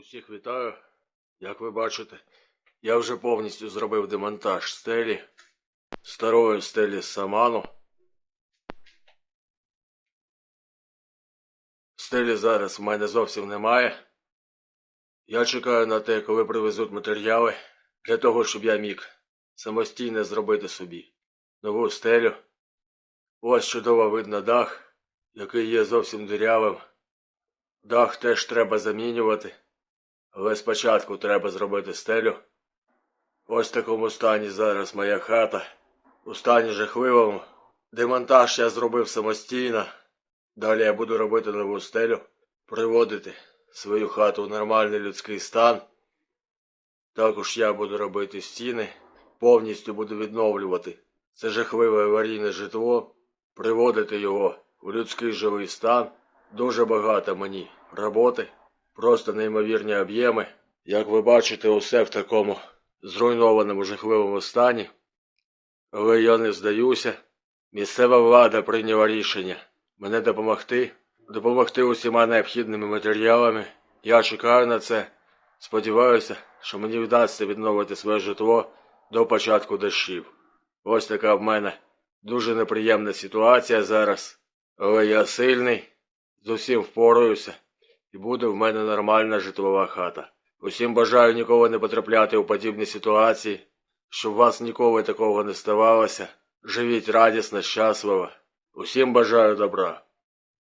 Усіх вітаю. Як ви бачите, я вже повністю зробив демонтаж стелі, старої стелі саману. Стелі зараз в мене зовсім немає. Я чекаю на те, коли привезуть матеріали, для того, щоб я міг самостійно зробити собі нову стелю. Ось чудово видно дах, який є зовсім дирявим. Дах теж треба замінювати, але спочатку треба зробити стелю. Ось в такому стані зараз моя хата. У стані жахливому. Демонтаж я зробив самостійно. Далі я буду робити нову стелю, приводити свою хату в нормальний людський стан. Також я буду робити стіни, повністю буду відновлювати це жахливе аварійне житло, приводити його в людський живий стан. Дуже багато мені роботи, просто неймовірні об'єми. Як ви бачите, усе в такому зруйнованому жахливому стані. Але я не здаюся. Місцева влада прийняла рішення мене допомогти, допомогти усіма необхідними матеріалами. Я чекаю на це. Сподіваюся, що мені вдасться відновити своє житло до початку дощів. Ось така в мене дуже неприємна ситуація зараз. Але я сильний, з усім впораюся, і буде в мене нормальна житлова хата. Усім бажаю ніколи не потрапляти у подібні ситуації, щоб вас ніколи такого не ставалося. Живіть радісно, щасливо. Усім бажаю добра.